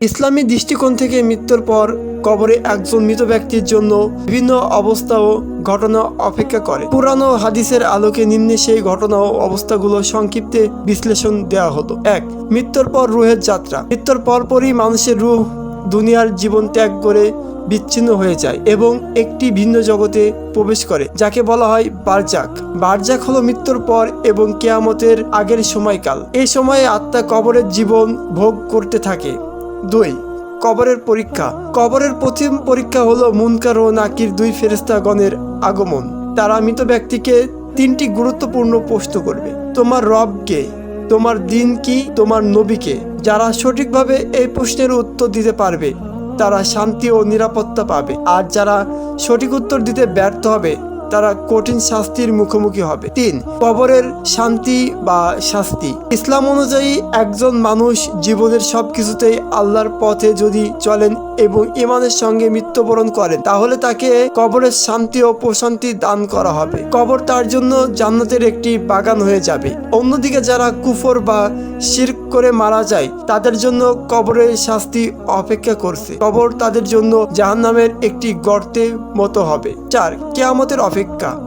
ইসলামী দৃষ্টিকোণ থেকে মৃত্যুর পর কবরে একজন মৃত ব্যক্তির জন্য বিভিন্ন অবস্থা ও ঘটনা অপেক্ষা করে। পুরানো হাদিসের আলোকে নিম্নে সেই ঘটনা ও অবস্থাগুলো সংক্ষিপ্তে বিশ্লেষণ দেওয়া হলো এক, মৃত্যুর পর রুহের যাত্রা। মৃত্যুর পরপরই মানুষের রুহ দুনিয়ার জীবন ত্যাগ করে বিচ্ছিন্ন হয়ে যায় এবং একটি ভিন্ন জগতে প্রবেশ করে, যাকে বলা হয় বারজাক। বারজাক হলো মৃত্যুর পর এবং কেয়ামতের আগের সময়কাল। এই সময়ে আত্মা কবরের জীবন ভোগ করতে থাকে। দুই, কবরের পরীক্ষা। কবরের প্রথম পরীক্ষা হলো মুনকার ও নাকির দুই ফেরেস্তাগণের আগমন। তারা মৃত ব্যক্তিকে তিনটি গুরুত্বপূর্ণ প্রশ্ন করবে। তোমার রব কে? তোমার দিন কি? তোমার নবীকে যারা সঠিকভাবে এই প্রশ্নের উত্তর দিতে পারবে, তারা শান্তি ও নিরাপত্তা পাবে। আর যারা সঠিক উত্তর দিতে ব্যর্থ হবে তারা কঠিন শাস্তির মুখোমুখি হবে। তিন, কবরের শান্তি বা শাস্তি। ইসলাম অনুযায়ী একজন মানুষ জীবনের সব কিছুতেই আল্লাহর পথে যদি চলেন এবং ইমানের সঙ্গে মৃত্যুবরণ করেন, তাহলে তাকে কবরের শান্তি ও প্রশান্তি দান করা হবে। কবর তার জন্য জান্নাতের একটি বাগান হয়ে যাবে। অন্যদিকে যারা কুফর বা শির করে মারা যায়, তাদের জন্য কবরের শাস্তি অপেক্ষা করছে। কবর তাদের জন্য জাহান্নামের একটি গর্তের মতো হবে। চার, কেয়ামতের অপেক্ষা।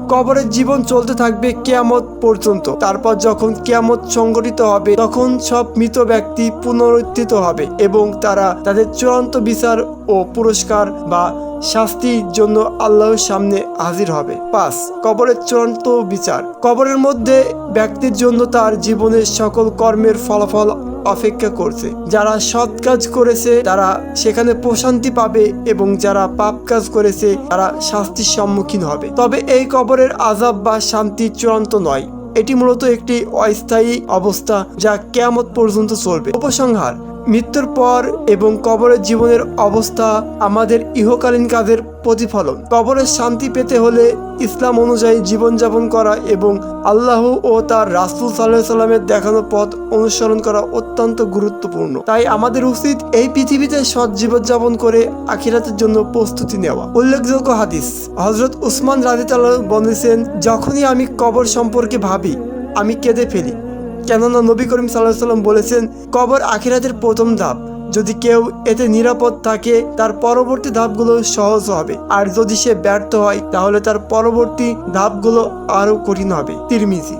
কবরের জীবন চলতে থাকবে কেয়ামত পর্যন্ত। তারপর যখন কেয়ামত সংগঠিত হবে, তখন সব মৃত ব্যক্তি পুনরুত্থিত হবে এবং তারা তাদের চূড়ান্ত বিচার ও পুরস্কার বা শাস্তির জন্য আল্লাহর সামনে হাজির হবে। পাঁচ, কবরের চূড়ান্ত বিচার। কবরের মধ্যে ব্যক্তির জন্য তার জীবনের সকল কর্মের ফলাফল অপেক্ষা করছে। যারা সৎ কাজ করেছে, তারা সেখানে প্রশান্তি পাবে এবং যারা পাপ কাজ করেছে, তারা শাস্তির সম্মুখীন হবে। তবে এই কবরের আজাব বা শান্তি চূড়ান্ত নয়। এটি মূলত একটি অস্থায়ী অবস্থা যা কেয়ামত পর্যন্ত চলবে। উপসংহার মৃত্যুর পর এবং কবরের জীবনের অবস্থা আমাদের ইহকালীন কাজের প্রতিফলন। কবরের শান্তি পেতে হলে ইসলাম অনুযায়ী জীবনযাপন করা এবং আল্লাহ ও তার রাসুল সাল্লাহ সাল্লামের দেখানো পথ অনুসরণ করা অত্যন্ত গুরুত্বপূর্ণ। তাই আমাদের উচিত এই পৃথিবীতে সৎ জীবনযাপন করে আখিরাতের জন্য প্রস্তুতি নেওয়া। উল্লেখযোগ্য হাদিস হজরত উসমান রাজিতাল্লাহ বলেছেন, যখনই আমি কবর সম্পর্কে ভাবি, আমি কেঁদে ফেলি। কেননা নবী করিম সাল্লাহ সাল্লাম বলেছেন, কবর আখিরাতের প্রথম ধাপ। যদি কেউ এতে নিরাপদ থাকে, তার পরবর্তী ধাপগুলো সহজ হবে। আর যদি সে ব্যর্থ হয়, তাহলে তার পরবর্তী ধাপগুলো আরও কঠিন হবে। তিরমিজি